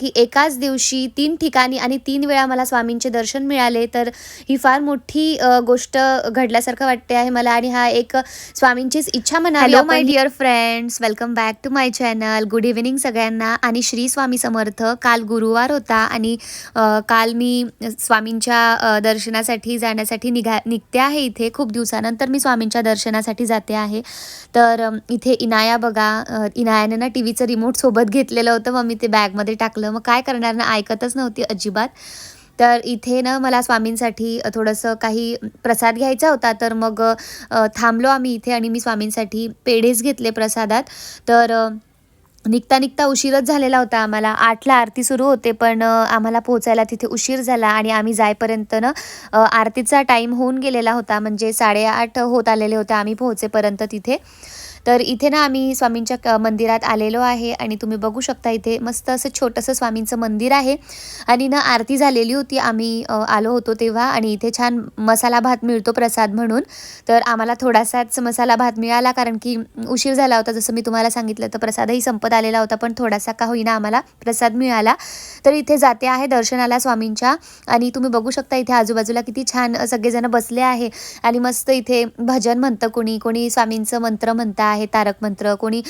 की एकाच दिवशी तीन ठिकाणी आणि तीन वेळा मला स्वामींचे दर्शन मिळाले तर ही फार मोठी गोष्ट घडल्यासारखं वाटते आहे मला. आणि हा एक स्वामींचीच इच्छा म्हणाली my dear friends welcome back to my channel good evening सगळ्यांना. आणि श्री स्वामी समर्थ काल गुरुवार होता आणि काल मी स्वामींच्या दर्शनासाठी जाण्यासाठी निघा निघते आहे इथे. खूप दिवसानंतर मी स्वामींच्या दर्शनासाठी जाते आहे. तर इथे इनाया बघा. इनायाने ना टी व्हीचं रिमोट सोबत घेतलेलं होतं. मग मी ते बॅगमध्ये टाकलं मग काय करणार ना ऐकतच नव्हती अजिबात. तर इथे ना मला स्वामींसाठी थोडंसं काही प्रसाद घ्यायचा होता. तर मग थांबलो आम्ही इथे आणि मी स्वामींसाठी पेढेच घेतले प्रसादात. तर निघता निघता उशीरच झालेला होता. आम्हाला आठला आरती सुरू होते पण आम्हाला पोहोचायला तिथे उशीर झाला आणि आम्ही जायपर्यंत ना आरतीचा टाईम होऊन गेलेला होता. म्हणजे साडेआठ होत आलेले होते. आम्ही पोहोचेपर्यंत तिथे. तर इथे ना आम्ही स्वामींच्या क- मंदिरात आलेलो आहे आणि तुम्ही बघू शकता इथे मस्त असं छोटंसं स्वामींचं मंदिर आहे. आणि ना आरती झालेली होती. आम्ही आलो होतो तेव्हा आणि इथे छान मसाला भात मिळतो प्रसाद म्हणून. तर आम्हाला थोडासाच मसाला भात मिळाला कारण की उशीर झाला होता. जसं मी तुम्हाला सांगितलं तर प्रसादही संपत आलेला होता पण थोडासा का होईना आम्हाला प्रसाद मिळाला. तर इथे जाते आहे दर्शनाला स्वामींच्या. आणि तुम्ही बघू शकता इथे आजूबाजूला किती छान सगळेजण बसले आहे. आणि मस्त इथे भजन म्हणतं कोणी कोणी स्वामींचं मंत्र म्हणतं आहे तारक मंत्र कोणी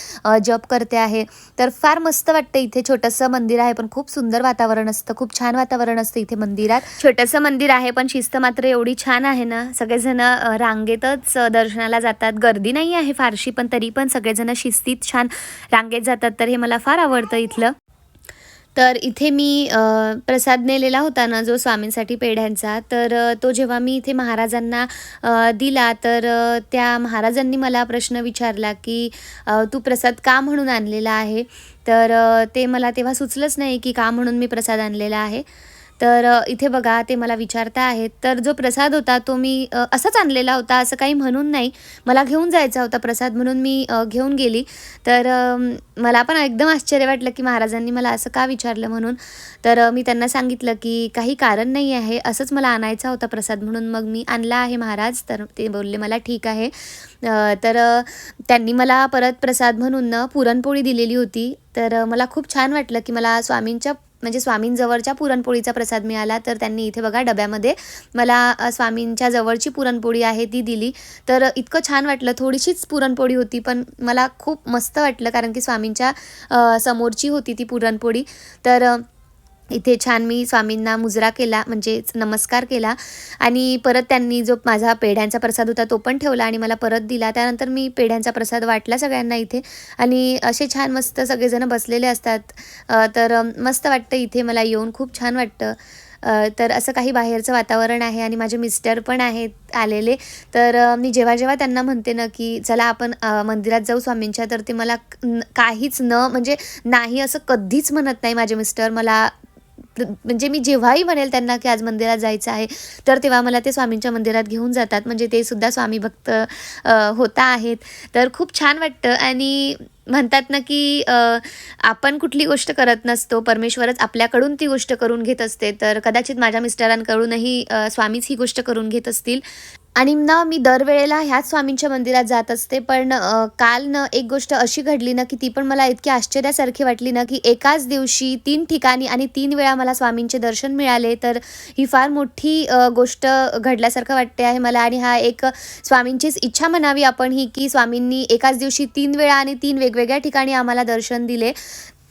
जप करते आहे. तर फार मस्त वाटतं इथे. छोटंसं मंदिर आहे पण खूप सुंदर वातावरण असतं खूप छान वातावरण असतं इथे मंदिरात. छोटंसं मंदिर आहे पण शिस्त मात्र एवढी छान आहे ना. सगळेजण रांगेतच दर्शनाला जातात. गर्दी नाही आहे फारशी पण तरी पण सगळेजण शिस्तीत छान रांगेत जातात. तर हे मला फार आवडतं इथलं. तर इथे मी प्रसाद नेलेला होता ना जो स्वामींसाठी पेढ्यांचा तर तो जेव्हा मी इथे महाराजांना दिला तर त्या महाराजांनी मला प्रश्न विचारला की तू प्रसाद का म्हणून आणलेला आहे? तर ते मला तेव्हा सुचलंच नाही की का म्हणून मी प्रसाद आणलेला आहे. तर इथे बघा ते मला विचारता आहेत. तर जो प्रसाद होता तो मी असाच आणलेला होता असं काही म्हणून नाही. मला घेऊन जायचा होता प्रसाद म्हणून मी घेऊन गेली. तर मला पण एकदम आश्चर्य वाटलं की महाराजांनी मला असं का विचारलं म्हणून. तर मी त्यांना सांगितलं की काही कारण नाही आहे असंच मला आणायचा होता प्रसाद म्हणून. मग मी आणला आहे महाराज तर ते बोलले मला ठीक आहे. तर त्यांनी मला परत प्रसाद म्हणून पुरणपोळी दिलेली होती. तर मला खूप छान वाटलं की मला स्वामींच्या म्हणजे स्वामींजवळच्या पुरणपोळीचा प्रसाद मिळाला तर त्यांनी इथे बघा डब्यामध्ये मला स्वामींच्या जवळची पुरणपोळी आहे ती दिली. तर इतकं छान वाटलं. थोडीशीच पुरणपोळी होती पण मला खूप मस्त वाटलं कारण की स्वामींच्या समोरची होती ती पुरणपोळी. तर इथे छान मी स्वामींना मुजरा केला म्हणजेच नमस्कार केला. आणि परत त्यांनी जो माझा पेढ्यांचा प्रसाद होता तो पण ठेवला आणि मला परत दिला. त्यानंतर मी पेढ्यांचा प्रसाद वाटला सगळ्यांना इथे. आणि असे छान मस्त सगळेजण बसलेले असतात. तर मस्त वाटतं इथे मला येऊन. खूप छान वाटतं. तर असं काही बाहेरचं वातावरण आहे आणि माझे मिस्टर पण आहेत आलेले. तर मी जेव्हा जेव्हा त्यांना म्हणते ना की चला आपण मंदिरात जाऊ स्वामींच्या तर ते मला काहीच न म्हणजे नाही असं कधीच म्हणत नाही माझे मिस्टर. मला म्हणजे मी जेव्हाही म्हणेल त्यांना की आज मंदिरात जायचं आहे तर तेव्हा मला ते स्वामींच्या मंदिरात घेऊन जातात. म्हणजे ते सुद्धा स्वामी भक्त होता आहेत. तर खूप छान वाटतं. आणि म्हणतात ना की आपण कुठली गोष्ट करत नसतो. परमेश्वरच आपल्याकडून ती गोष्ट करून घेत असते. तर कदाचित माझ्या मिस्टरांकडूनही स्वामीच ही गोष्ट करून घेत असतील. आणि ना मी दरवेळेला ह्याच स्वामींच्या मंदिरात जात असते पण काल न एक गोष्ट अशी घडली ना की ती पण मला इतकी आश्चर्यासारखी वाटली ना की एकाच दिवशी तीन ठिकाणी आणि तीन वेळा मला स्वामींचे दर्शन मिळाले. तर ही फार मोठी गोष्ट घडल्यासारखं वाटते आहे मला आणि हा एक स्वामींचीच इच्छा म्हणावी आपण ही की स्वामींनी एकाच दिवशी तीन वेळा आणि तीन वेगवेगळ्या ठिकाणी आम्हाला दर्शन दिले.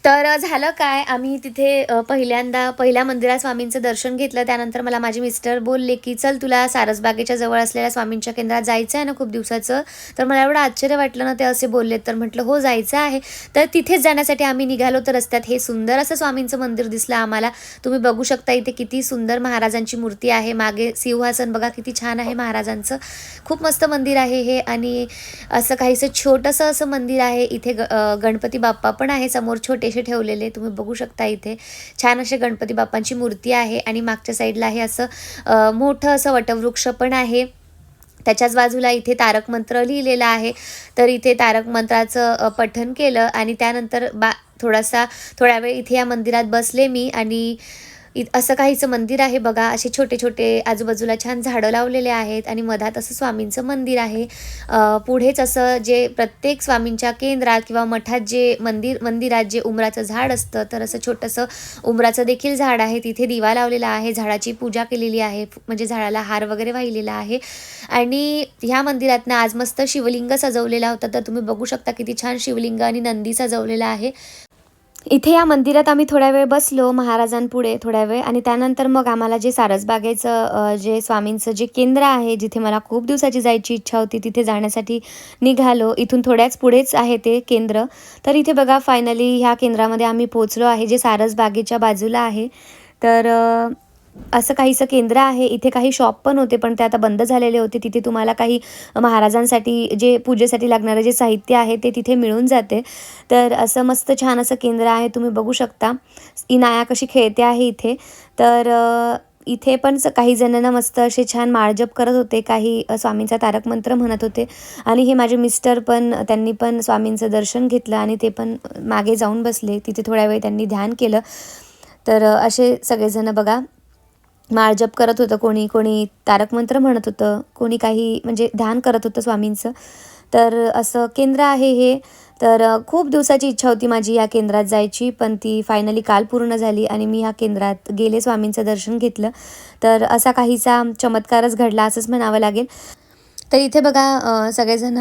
तर झालं काय? आम्ही तिथे पहिल्यांदा पहिल्या मंदिरात स्वामींचं दर्शन घेतलं. त्यानंतर मला माझे मिस्टर बोलले की चल तुला सारसबागेच्या जवळ असलेल्या स्वामींच्या केंद्रात जायचं आहे ना खूप दिवसाचं? तर मला एवढं आश्चर्य वाटलं ना ते असे बोलले तर म्हटलं हो जायचं आहे. तर तिथेच जाण्यासाठी आम्ही निघालो तर रस्त्यात. हे सुंदर असं स्वामींचं मंदिर दिसलं आम्हाला. तुम्ही बघू शकता इथे किती सुंदर महाराजांची मूर्ती आहे. मागे सिंहासन बघा किती छान आहे महाराजांचं. खूप मस्त मंदिर आहे हे. आणि असं काहीसं छोटंसं असं मंदिर आहे. इथे ग गणपती बाप्पा पण आहे. समोर छोटेसे ठेवलेले तुम्ही बघू शकता इथे. छान असे गणपती बाप्पांची मूर्ती आहे आणि मागच्या साईडला हे असं मोठं असं वटवृक्ष पण आहे. त्याच्याच बाजूला इथे तारक मंत्र लिहिलेलं आहे. तर इथे तारक मंत्राचं पठन केलं आणि त्यानंतर बा थोडासा थोडा वेळ इथे या मंदिरात बसले मी आणि इ असं काहीचं मंदिर आहे बघा. असे छोटे छोटे आजूबाजूला छान झाडं लावलेले आहेत आणि मधात असं स्वामींचं मंदिर आहे. पुढेच असं जे प्रत्येक स्वामींच्या केंद्रात किंवा मठात जे मंदिर मंदिरात जे उमराचं झाड असतं तर असं छोटंसं उमराचं देखील झाड आहे. तिथे दिवा लावलेला आहे झाडाची पूजा केलेली आहे म्हणजे झाडाला हार वगैरे वाहिलेला आहे. आणि ह्या मंदिरातनं आज मस्त शिवलिंग सजवलेला होता. तर तुम्ही बघू शकता किती छान शिवलिंग आणि नंदी सजवलेला आहे. इथे या मंदिरात आम्ही थोड्या वेळ बसलो महाराजांपुढे थोड्या वेळ. आणि त्यानंतर मग आम्हाला जे सारसबागेचं जे स्वामींचं जे केंद्र आहे जिथे मला खूप दिवसाची जायची इच्छा होती तिथे जाण्यासाठी निघालो. इथून थोड्याच पुढेच आहे ते केंद्र. तर इथे बघा फायनली ह्या केंद्रामध्ये आम्ही पोचलो आहे जे सारसबागेच्या बाजूला आहे. तर असं काहीसं केंद्र आहे इथे काही शॉप पण होते पण ते आता बंद झालेले होते. तिथे तुम्हाला काही महाराजांसाठी जे पूजेसाठी लागणारं जे साहित्य आहे ते तिथे मिळून जाते. तर असं मस्त छान असं केंद्र आहे तुम्ही बघू शकता. इनाया कशी खेळते आहे इथे. तर इथे पण स- काही जणांना मस्त असे छान माळजप करत होते. काही स्वामींचा तारक मंत्र म्हणत होते. आणि हे माझे मिस्टर पण त्यांनी पण स्वामींचं दर्शन घेतलं आणि ते पण मागे जाऊन बसले. तिथे थोड्या वेळ त्यांनी ध्यान केलं. तर असे सगळेजण बघा. माळजप करत होतं कोणी कोणी तारक मंत्र म्हणत होतं कोणी काही म्हणजे ध्यान करत होतं स्वामींचं. तर असं केंद्र आहे हे. तर खूप दिवसाची इच्छा होती माझी या केंद्रात जायची पण ती फायनली काल पूर्ण झाली आणि मी ह्या केंद्रात गेले स्वामींचं दर्शन घेतलं. तर असा काहीसा चमत्कारच घडला असंच म्हणावं लागेल. तर इथे बघा सगळेजण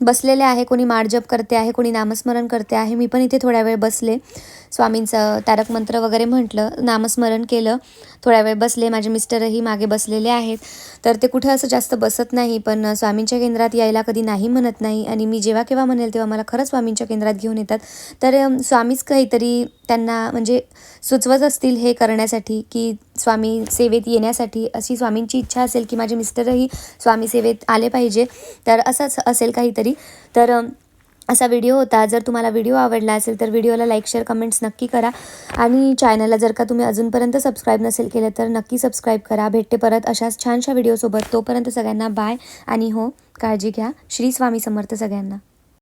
बसलेले आहे कोणी माळजप करते आहे कोणी नामस्मरण करते आहे. मी पण इथे थोड्या वेळ बसले. स्वामींचं तारक मंत्र वगैरे म्हटलं नामस्मरण केलं. थोड्या वेळ बसले माझे मिस्टरही मागे बसलेले आहेत. तर ते कुठं असं जास्त बसत नाही पण स्वामींच्या केंद्रात यायला कधी नाही म्हणत नाही. आणि मी जेव्हा केव्हा म्हणेल तेव्हा मला खरंच स्वामींच्या केंद्रात घेऊन येतात. तर स्वामीच काहीतरी त्यांना म्हणजे सुचवत असतील हे करण्यासाठी की स्वामी सेवेत येण्यासाठी अशी स्वामींची इच्छा असेल की माझे मिस्टरही स्वामी सेवेत आले पाहिजे तर असंच असेल काहीतरी. तर असा व्हिडिओ होता. जर तुम्हाला व्हिडिओ आवडला असेल तर व्हिडिओला लाईक शेअर कमेंट्स नक्की करा. आणि चॅनलला जर का तुम्ही अजूनपर्यंत सबस्क्राईब नसेल केलं तर नक्की सबस्क्राईब करा. भेटते परत अशाच छानशा व्हिडिओसोबत तोपर्यंत सगळ्यांना बाय आणि हो काळजी घ्या. श्री स्वामी समर्थ सगळ्यांना.